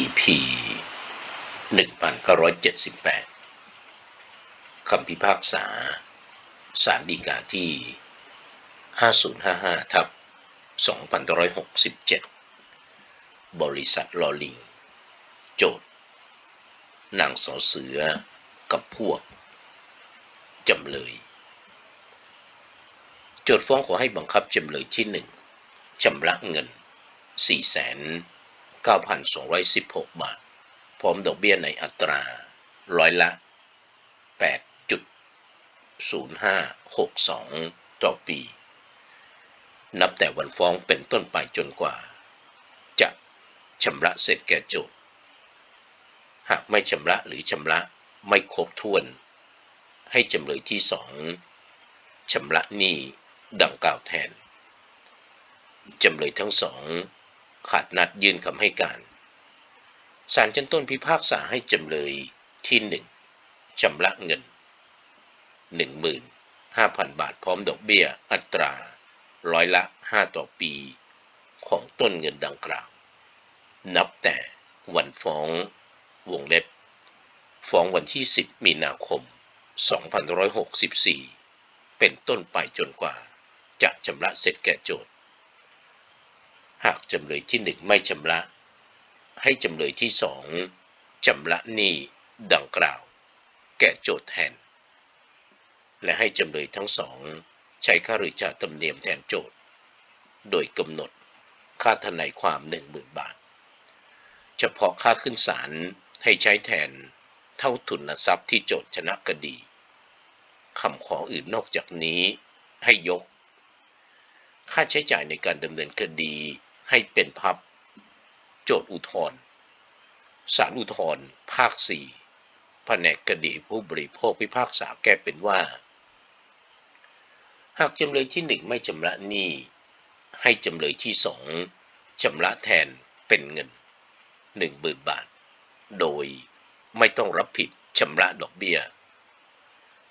EP 1978 คำพิพากษาสารดีกาที่ 5055 ทับ2567 บริษัทลอลิง โจทย์นางสอเสือกับพวก จำเลย โจทย์ฟ้องขอให้บังคับจำเลยที่หนึ่งชำระเงิน 9,216 บาท พร้อมดอกเบี้ยในอัตราร้อยละ 8.0562 ต่อปี นับแต่วันฟ้องเป็นต้นไปจนกว่า จะชำระเสร็จแก่โจทย์ หากไม่ชำระหรือชำระไม่ครบถ้วน ให้จำเลยที่สองชำระหนี้ดังกล่าวแทน จำเลยทั้งสอง ขาดนัดยื่นคำให้การศาลชั้นต้นพิพากษาให้จำเลยที่หนึ่งชำระเงิน 15,000 บาทพร้อมดอกเบี้ยอัตรา ร้อยละ 5 ต่อปี ของต้นเงินดังกล่าว นับแต่วันฟ้องวงเล็บ ฟ้องวันที่ 10 มีนาคม 2564 เป็นต้นไปจนกว่าจะชำระเสร็จแก่โจทย์ หากจำเลยที่หนึ่งไม่ชำระ ให้จำเลยที่สองชำระหนี้ดังกล่าว แก่โจทย์แทน และให้จำเลยทั้งสอง ใช้ค่าหรือจ่าธรรมเนียมแทนโจทย์ โดยกำหนดค่าทนายความหนึ่งหมื่นบาท เฉพาะค่าขึ้นศาลให้ใช้แทนเท่าทุนทรัพย์ที่โจทย์ชนะคดีคำขออื่นนอกจากนี้ให้ยก ค่าใช้จ่ายในการดำเนินคดี ให้เป็นพับ โจทย์อุทธรศาลอุทธรภาค4แผนกคดีผู้บริโภคพิพากษาแก้เป็นว่า หากจำเลยที่หนึ่งไม่ชำระหนี้ ให้จำเลยที่สองชำระแทนเป็นเงินหนึ่งหมื่นบาท โดยไม่ต้องรับผิดชำระดอกเบี้ย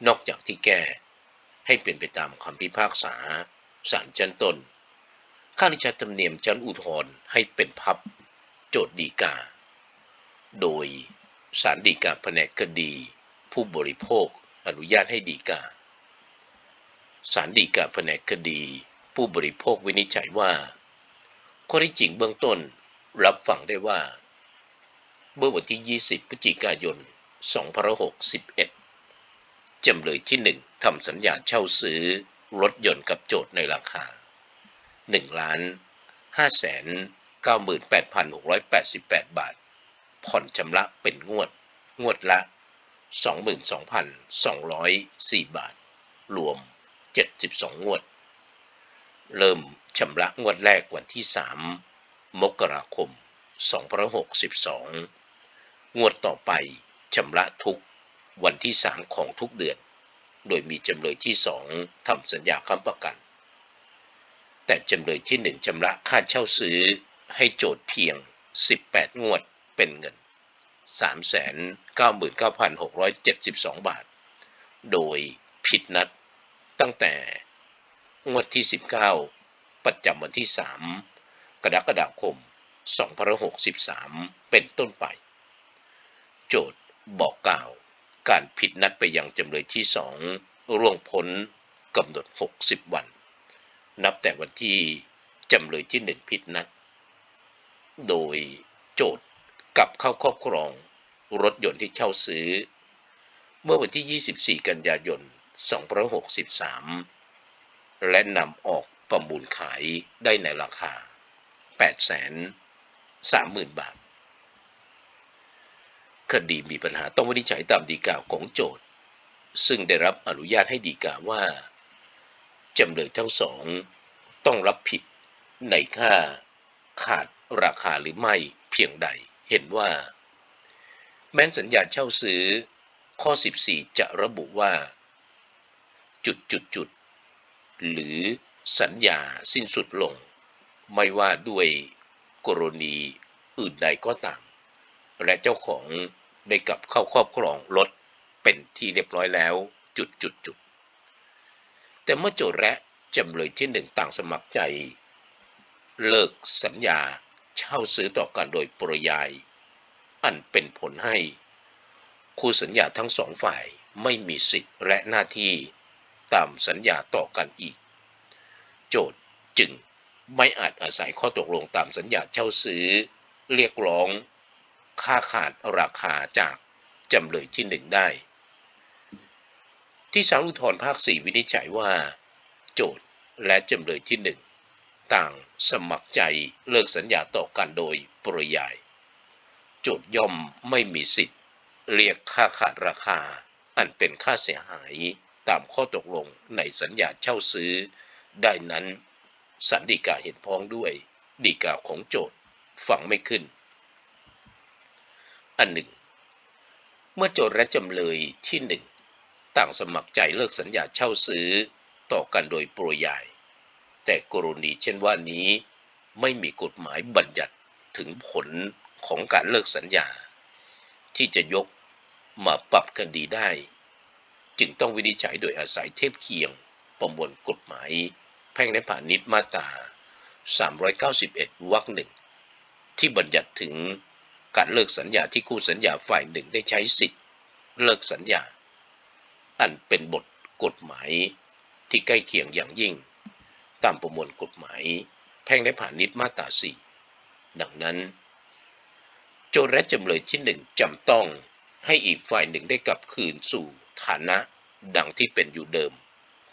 นอกจากที่แก้ให้เป็นไปตามคำพิพากษาศาลชั้นต้น ค่าริชาธรรมเนียมชั้นอุทธรณ์ให้เป็นพับโจทย์ดีกา โดยศาลฎีกาแผนกคดี ผู้บริโภคอนุญาตให้ฎีกาศาลฎีกาแผนกคดี ผู้บริโภควินิจฉัยว่า ข้อที่จริงเบื้องต้นรับฟังได้ว่า เมื่อวันที่ 20 พฤศจิกายน 2561 จำเลยที่ 1ทำสัญญาเช่าซื้อรถยนต์กับโจทย์ในราคา 1ล้าน5แสน98,688 บาท ผ่อนชำระเป็นงวด งวดละ 22,204 บาท รวม 72 งวด เริ่มชำระงวดแรกวันที่ 3 มกราคม 2562 งวดต่อไปชำระทุกวันที่ 3 ของทุกเดือน โดยมีจำเลยที่ 2ทำสัญญาค้ำประกัน จำเลยที่1ชำระค่าเช่าซื้อให้โจทย์เพียง 18 งวดเป็นเงิน 399,672 บาท โดยผิดนัดตั้งแต่งวดที่ 19 ประจำวันที่ 3 กรกฎาคม 2563 เป็นต้นไป โจทย์บอกกล่าวการผิดนัดไปยังจำเลยที่สองร่วงพ้นกำหนด 60 วัน นับแต่วันที่จำเลยที่หนึ่งผิดนัด โดยโจทย์กลับเข้าครอบครองรถยนต์ที่เช่าซื้อ เมื่อวันที่ 24 กันยายน 2563 และนำออกประมูลขายได้ในราคา 830,000 บาท คดีมีปัญหาต้องวินิจฉัยตามดีกาของโจทย์ ซึ่งได้รับอนุญาตให้ดีกาว่า จำเลยทั้งสอง ต้องรับผิดในค่าขาดราคาหรือไม่เพียงใดเห็นว่า แม้นสัญญาเช่าซื้อข้อ 14 จะระบุว่า จุดจุดจุดหรือสัญญาสิ้นสุดลง ไม่ว่าด้วยกรณีอื่นใดก็ตาม และเจ้าของได้กลับเข้าครอบครองรถเป็นที่เรียบร้อยแล้ว จุดจุดจุด แต่เมื่อโจทย์และจำเลยที่หนึ่งต่างสมัครใจ เลิกสัญญาเช่าซื้อต่อกันโดยปริยาย อันเป็นผลให้คู่สัญญาทั้งสองฝ่ายไม่มีสิทธิ์และหน้าที่ตามสัญญาต่อกันอีก โจทย์จึงไม่อาจอาศัยข้อตกลงตามสัญญาเช่าซื้อ เรียกร้อง ค่าขาดราคาจากจำเลยที่หนึ่งได้ ที่ศาลอุทธรภาคสี่วินิจฉัยว่า โจทย์และจำเลยที่หนึ่งต่างสมัครใจเลิกสัญญาต่อกันโดยปริยาย โจทย่อมไม่มีสิทธิ์ เรียกค่าขาดราคา อันเป็นค่าเสียหายตามข้อตกลงในสัญญาเช่าซื้อ ได้นั้นสันดีกาเห็นพ้องด้วยดีกาของโจทย์ฟังไม่ขึ้น อันหนึ่ง เมื่อโจทย์และจำเลยที่หนึ่ง ต่างสมัครใจเลิกสัญญาเช่าซื้อต่อกันโดยปรยาย แต่กรณีเช่นว่านี้ ไม่มีกฎหมายบัญญัติถึงผลของการเลิกสัญญา ที่จะยกมาปรับคดีได้ จึงต้องวินิจฉัยโดยอาศัยเทียบเคียงประมวลกฎหมาย แพ่งและพาณิชย์มาตรา 391 วรรคหนึ่งที่บัญญัติถึงการเลิกสัญญาที่คู่สัญญาฝ่ายหนึ่งได้ใช้สิทธิ์ เลิกสัญญา อันเป็นบทกฎหมายที่ใกล้เคียงอย่างยิ่ง ตามประมวลกฎหมาย แพ่งและพาณิชย์มาตราสี่ดังนั้น โจทย์และจำเลยที่หนึ่งจำต้องให้อีกฝ่ายหนึ่งได้กลับคืนสู่ฐานะดังที่เป็นอยู่เดิม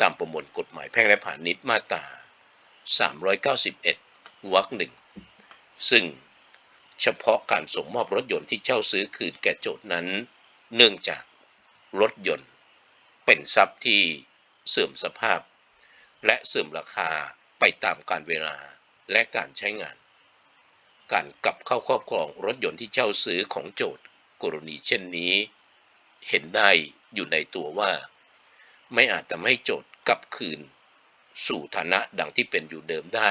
ตามประมวลกฎหมายแพ่งและพาณิชย์มาตรา 391 วรรคหนึ่ง ซึ่งเฉพาะการส่งมอบรถยนต์ที่เช่าซื้อคืนแก่โจทย์นั้น เนื่องจากรถยนต์ เป็นทรัพย์ที่เสื่อมสภาพ และเสื่อมราคาไปตามกาลเวลาและการใช้งาน การกลับเข้าครอบครองรถยนต์ที่เช่าซื้อของโจทย์กรณีเช่นนี้ เห็นได้อยู่ในตัวว่า ไม่อาจทำให้โจทย์กลับคืน สู่ฐานะดังที่เป็นอยู่เดิมได้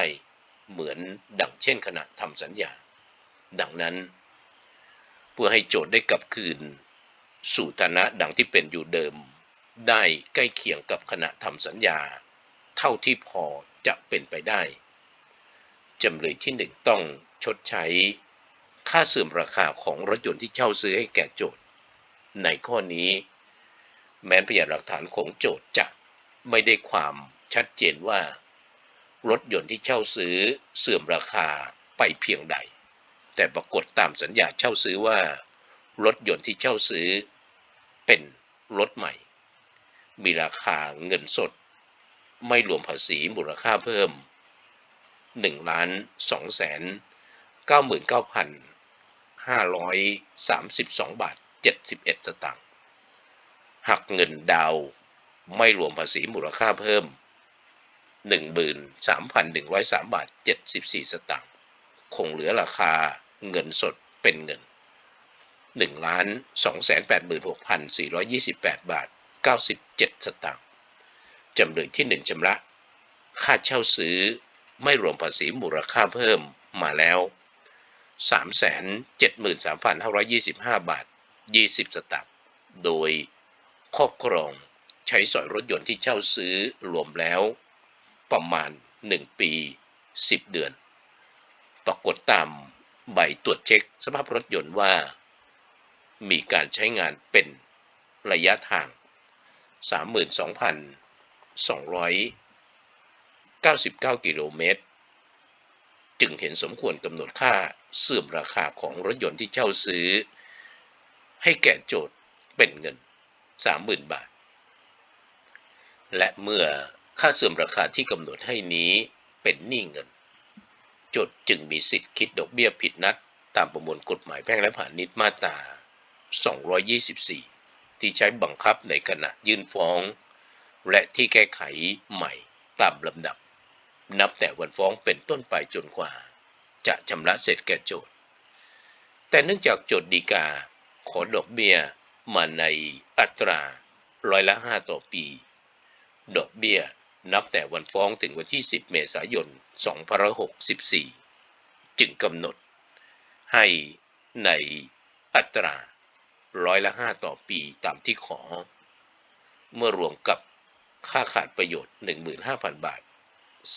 เหมือนดังเช่นขณะทำสัญญา ดังนั้น เพื่อให้โจทย์ได้กลับคืน สู่ฐานะดังที่เป็นอยู่เดิม ได้ใกล้เคียงกับขณะทำสัญญา เท่าที่พอจะเป็นไปได้ จำเลยที่หนึ่งต้องชดใช้ ค่าเสื่อมราคาของรถยนต์ที่เช่าซื้อให้แก่โจทย์ ในข้อนี้ แม้พยานหลักฐานของโจทย์จะไม่ได้ความชัดเจนว่า รถยนต์ที่เช่าซื้อเสื่อมราคาไปเพียงใด แต่ปรากฏตามสัญญาเช่าซื้อว่า รถยนต์ที่เช่าซื้อเป็นรถใหม่ มีราคาเงินสด ไม่รวมภาษีมูลค่าเพิ่ม1ล้าน2แสน99,532 บาท 71 สตางค์ หักเงินดาวไม่รวมภาษีมูลค่าเพิ่ม 13,103 บาท 74 สตางค์ คงเหลือราคาเงินสดเป็นเงิน 1 2 8 6 4 2 8 บาท 97 สตางค์จำเลยที่ 1ชำระ ค่าเช่าซื้อไม่รวมภาษีมูลค่าเพิ่มมาแล้ว 373,525 บาท 20 สตางค์โดยครอบครองใช้สอยรถยนต์ที่เช่าซื้อรวมแล้ว ประมาณ 1 ปี 10 เดือน ปรากฏตามใบตรวจเช็คสภาพรถยนต์ว่า มีการใช้งานเป็นระยะทาง 32,299 กิโลเมตร จึงเห็นสมควรกำหนดค่าเสื่อมราคาของรถยนต์ที่เช่าซื้อ ให้แก่โจทย์เป็นเงิน 30,000 บาท และเมื่อค่าเสื่อมราคาที่กำหนดให้นี้เป็นหนี้เงิน โจทย์จึงมีสิทธิ์คิดดอกเบี้ยผิดนัด ตามประมวลกฎหมายแพ่งและพาณิชย์มาตรา 224 ที่ใช้บังคับในขณะยื่นฟ้อง และที่แก้ไขใหม่ตามลำดับ นับแต่วันฟ้องเป็นต้นไปจนกว่า จะชำระเสร็จแก่โจทย์ แต่เนื่องจากโจทย์ดีกาขอดอกเบี้ยมาในอัตราร้อยละห้าต่อปี ดอกเบี้ยนับแต่วันฟ้องถึงวันที่ 10 เมษายน 2564 จึงกำหนดให้ในอัตรา ร้อยละห้าต่อปีตามที่ขอ เมื่อรวมกับค่าขาดประโยชน์ 15,000 บาท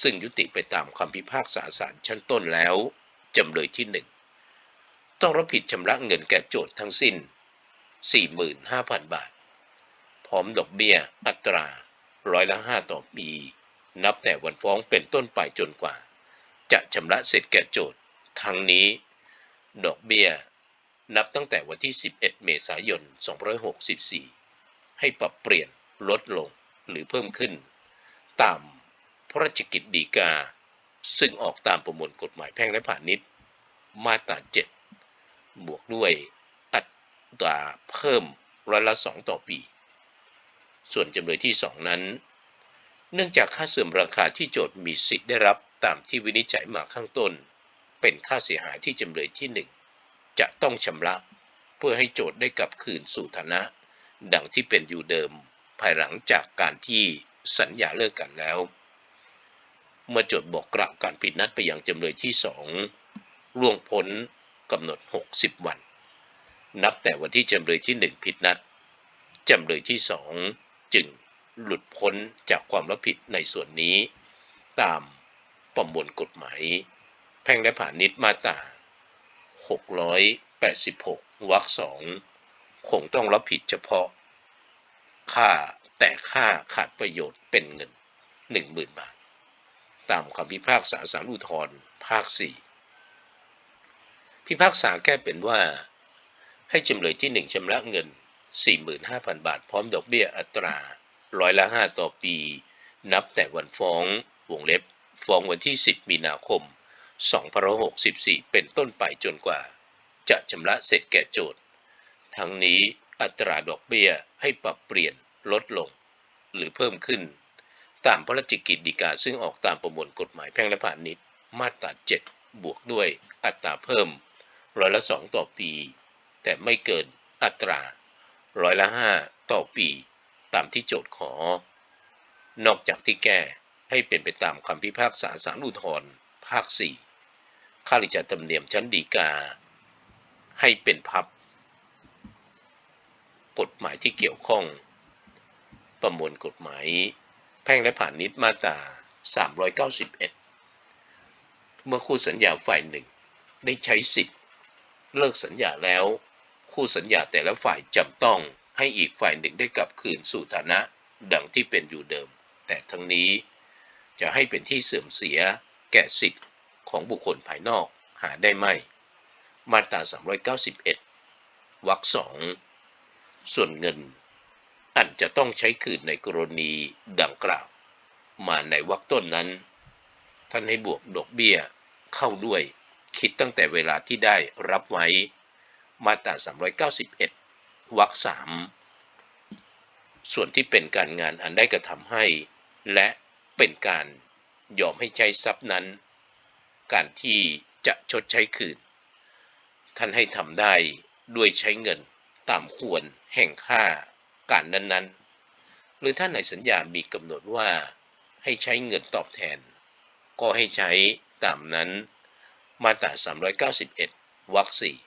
ซึ่งยุติไปตามคำพิพากษาศาลชั้นต้นแล้ว จำเลยที่หนึ่งต้องรับผิดชำระเงินแก่โจทย์ทั้งสิ้น 45,000 บาท พร้อมดอกเบี้ยอัตราร้อยละ5ต่อปี นับแต่วันฟ้องเป็นต้นไปจนกว่า จะชำระเสร็จแก่โจทย์ทั้งนี้ ดอกเบี้ย นับตั้งแต่วันที่ 11 เมษายน 2564 ให้ปรับเปลี่ยนลดลงหรือเพิ่มขึ้น ตามพระราชกิจฎีกา ซึ่งออกตามประมวลกฎหมายแพ่งและพาณิชย์ มาตรา 7 บวกด้วยอัตราเพิ่มร้อยละ 2 ต่อปี ส่วนจำเลยที่ 2 นั้น เนื่องจากค่าเสื่อมราคาที่โจทย์มีสิทธิ์ได้รับตามที่วินิจฉัยมาข้างต้น เป็นค่าเสียหายที่จำเลยที่ 1 จะต้องชำระ เพื่อให้โจทย์ได้กลับคืนสู่ฐานะ ดังที่เป็นอยู่เดิมภายหลังจากการที่สัญญาเลิกกันแล้ว เมื่อโจทย์บอกกล่าวการผิดนัดไปยังจำเลยที่สองล่วงพ้นกำหนด 60 วัน นับแต่วันที่จำเลยที่1ผิดนัดจำเลยที่สองจึงหลุดพ้นจากความรับผิดในส่วนนี้ ตามประมวลกฎหมาย แพ่งและพาณิชย์มาตรา 686วรรคสองคงต้องรับผิดเฉพาะ ค่าแต่ค่าขาดประโยชน์เป็นเงิน 10,000 บาท ตามคำพิพากษาสารุทธรภาค 4 พิพากษาแก้เป็นว่า ให้จำเลยที่ 1ชำระเงิน 45,000 บาท พร้อมดอกเบี้ยอัตราร้อยละ 5 ต่อปี นับแต่วันฟ้องวงเล็บ ฟ้องวันที่ 10 มีนาคม 2564 เป็นต้นไปจนกว่า จะชำระเสร็จแก่โจทย์ ทั้งนี้อัตราดอกเบี้ยให้ปรับเปลี่ยนลดลง หรือเพิ่มขึ้น ตามพระราชกิจฎีกาซึ่งออกตามประมวลกฎหมายแพ่งและพาณิชย์มาตรา 7 บวกด้วยอัตราเพิ่มร้อยละ 2 ต่อปี แต่ไม่เกินอัตราร้อยละ 5 ต่อปี ตามที่โจทย์ขอ นอกจากที่แก้ให้เป็นไปตามคำพิพากษาสารอุทธรภาค 4 ค่าริจาธรรมเนียมชั้นฎีกา ให้เป็นพับกฎหมายที่เกี่ยวข้อง ประมวลกฎหมาย แพ่งและพาณิชย์มาตรา 391 เมื่อคู่สัญญาฝ่ายหนึ่ง ได้ใช้สิทธิ์ เลิกสัญญาแล้ว คู่สัญญาแต่ละฝ่ายจำต้องให้อีกฝ่ายหนึ่งได้กลับคืนสู่ฐานะดังที่เป็นอยู่เดิม แต่ทั้งนี้จะให้เป็นที่เสื่อมเสียแก่สิทธิ์ ของบุคคลภายนอกหาได้ไม่ มาตรา 391 วรรคสองส่วนเงินอันจะต้องใช้คืนในกรณีดังกล่าว มาในวรรคต้นนั้น ท่านให้บวกดอกเบี้ยเข้าด้วย คิดตั้งแต่เวลาที่ได้รับไว้ มาตรา 391 วรรคสามส่วนที่เป็นการงานอันได้กระทำให้ และเป็นการยอมให้ใช้ทรัพย์นั้น การที่จะชดใช้คืน ท่านให้ทำได้ด้วยใช้เงินตามควรแห่งค่าการนั้นๆ หรือถ้าในสัญญามีกำหนดว่าให้ใช้เงินตอบแทน ก็ให้ใช้ตามนั้น มาตรา 391 วรรคสี่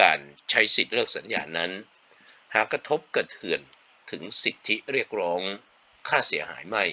การใช้สิทธิเลิกสัญญานั้น หากกระทบกระเทือนถึงสิทธิเรียกร้องค่าเสียหายไม่